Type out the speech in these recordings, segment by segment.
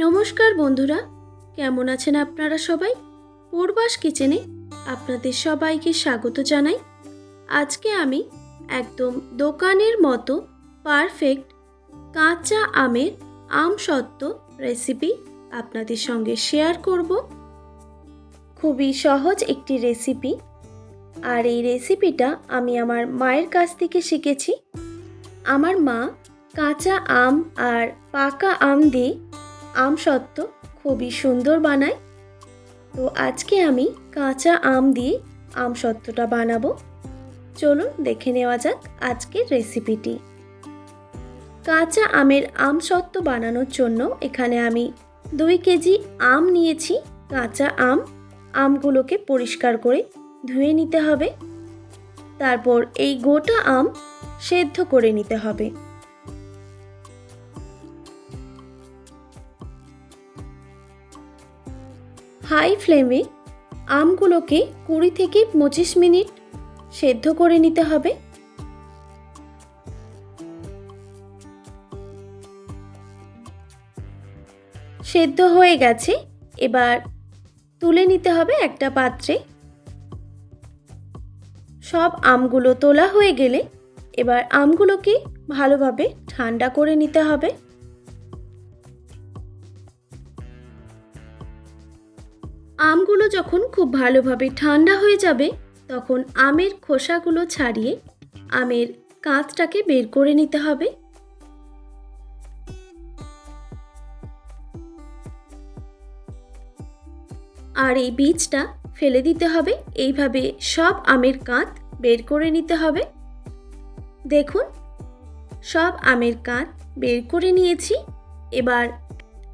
নমস্কার বন্ধুরা, কেমন আছেন আপনারা সবাই? পূর্বাস কিচেনে আপনাদের সবাইকে স্বাগত জানাই। আজকে আমি একদম দোকানের মতো পারফেক্ট কাঁচা আমের আম সত্ত্ব রেসিপি আপনাদের সঙ্গে শেয়ার করব। খুবই সহজ একটি রেসিপি আর এই রেসিপিটা আমি আমার মায়ের কাছ থেকে শিখেছি। আমার মা কাঁচা আম আর পাকা আম দিয়ে আম সত্ত্ব খুবই সুন্দর বানায়। তো আজকে আমি কাঁচা আম দিয়ে আম সত্ত্বটা বানাবো। চলুন দেখে নেওয়া যাক আজকের রেসিপিটি। কাঁচা আমের আম সত্ত্ব বানানোর জন্য এখানে আমি দুই কেজি আম নিয়েছি, কাঁচা আম। আমগুলোকে পরিষ্কার করে ধুয়ে নিতে হবে। তারপর এই গোটা আম সেদ্ধ করে নিতে হবে। হাই ফ্লেমে, আমগুলোকে কুড়ি থেকে পঁচিশ মিনিট সেদ্ধ করে নিতে হবে। সেদ্ধ হয়ে গেছে, এবার তুলে নিতে হবে একটা পাত্রে। সব আমগুলো তোলা হয়ে গেলে এবার আমগুলোকে ভালোভাবে ঠান্ডা করে নিতে হবে। আমগুলো যখন খুব ভালোভাবে ঠান্ডা হয়ে যাবে, তখন আমের খোসাগুলো ছাড়িয়ে আমের কাঁচটাকে বের করে নিতে হবে। আর এই বীজটা ফেলে দিতে হবে। এইভাবে সব আমের কাঁত বের করে নিতে হবে। দেখুন, সব আমের কাঁত বের করে নিয়েছি। এবার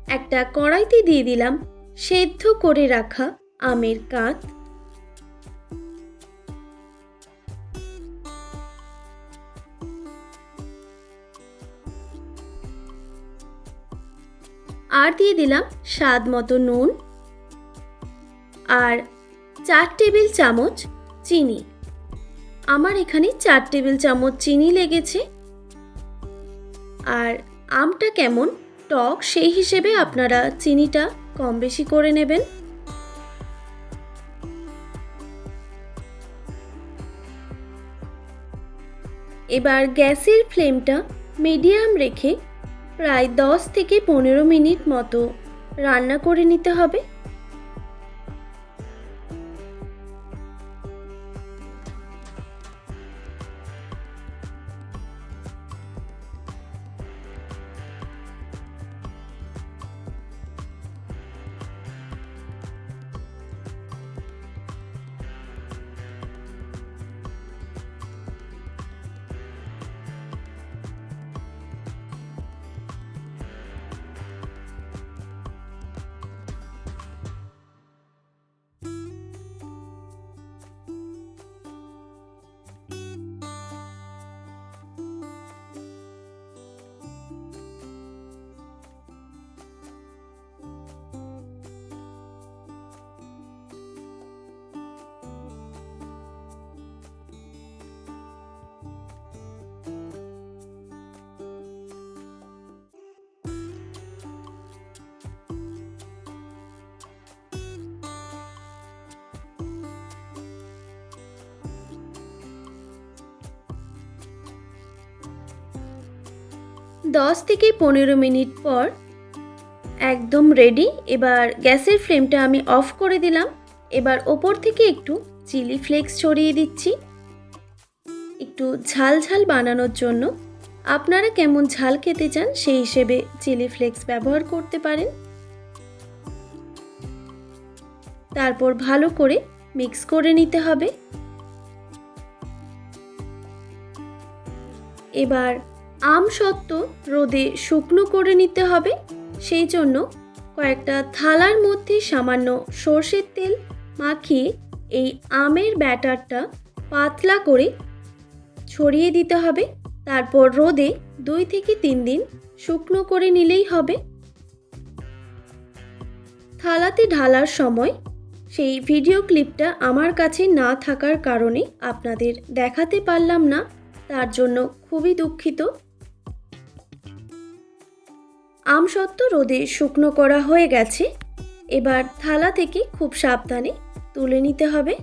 একটা কড়াইতে দিয়ে দিলাম সেদ্ধ করে রাখা আমের কাঁত আর দিয়ে দিলাম স্বাদ মতো নুন আর চার টেবিল চামচ চিনি। আমার এখানে চার টেবিল চামচ চিনি লেগেছে। আর আমটা কেমন? টক, সেই হিসেবে আপনারা চিনিটা কম বেশি করে নেবেন। এবার গ্যাসের ফ্লেমটা মিডিয়াম রেখে প্রায় দশ থেকে পনেরো মিনিট মতো রান্না করে নিতে হবে। দশ থেকে পনেরো মিনিট পর একদম রেডি এবার গ্যাসের ফ্লেমটা আমি অফ করে দিলাম। এবার ওপর থেকে একটু চিলি ফ্লেক্স ছড়িয়ে দিচ্ছি। একটু ঝাল ঝাল বানানোর জন্য আপনারা কেমন ঝাল খেতে চান সেই হিসেবে চিলি ফ্লেক্স ব্যবহার করতে পারেন। তারপর ভালো করে মিক্স করে নিতে হবে। এবার আম সত্ত্ব রোদে শুকনো করে নিতে হবে। সেই জন্য কয়েকটা থালার মধ্যে সামান্য সর্ষের তেল মাখিয়ে এই আমের ব্যাটারটা পাতলা করে ছড়িয়ে দিতে হবে। তারপর রোদে দুই থেকে তিন দিন শুকনো করে নিলেই হবে। থালাতে ঢালার সময় সেই ভিডিও ক্লিপটা আমার কাছে না থাকার কারণে আপনাদের দেখাতে পারলাম না। তার জন্য খুবই দুঃখিত। আমসত্ত্ব রোদে শুকনো করা হয়ে গেছে। এবার থালা থেকে খুব সাবধানে তুলে নিতে হবে।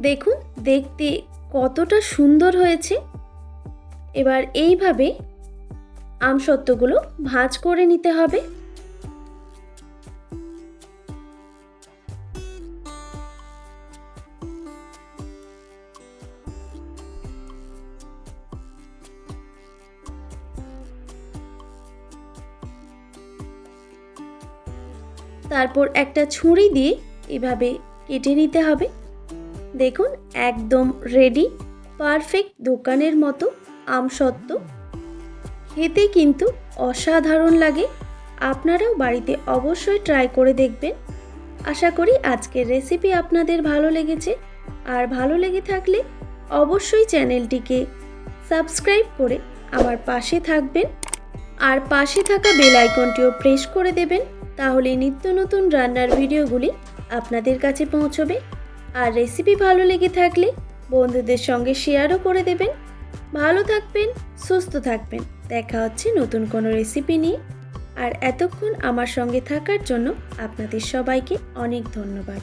দেখুন, দেখতে কতটা সুন্দর হয়েছে। এবার এইভাবে আমসত্ত্বগুলো ভাঁজ করে নিতে হবে। তারপর একটা ছুরি দিয়ে এভাবে কেটে নিতে হবে। দেখুন, একদম রেডি পারফেক্ট দোকানের মতো, আমসত্ত্ব। খেতে কিন্তু অসাধারণ লাগে। আপনারাও বাড়িতে অবশ্যই ট্রাই করে দেখবেন। আশা করি আজকের রেসিপি আপনাদের ভালো লেগেছে। আর ভালো লেগে থাকলে অবশ্যই চ্যানেলটিকে সাবস্ক্রাইব করে আমার পাশে থাকবেন। আর পাশে থাকা বেল আইকনটিও প্রেস করে দেবেন। তাহলে নিত্য নতুন রান্নার ভিডিওগুলি আপনাদের কাছে পৌঁছবে। আর রেসিপি ভালো লেগে থাকলে বন্ধুদের সঙ্গে শেয়ারও করে দেবেন। ভালো থাকবেন, সুস্থ থাকবেন। দেখা হচ্ছে নতুন কোনো রেসিপি নিয়ে। আর এতক্ষণ আমার সঙ্গে থাকার জন্য আপনাদের সবাইকে অনেক ধন্যবাদ।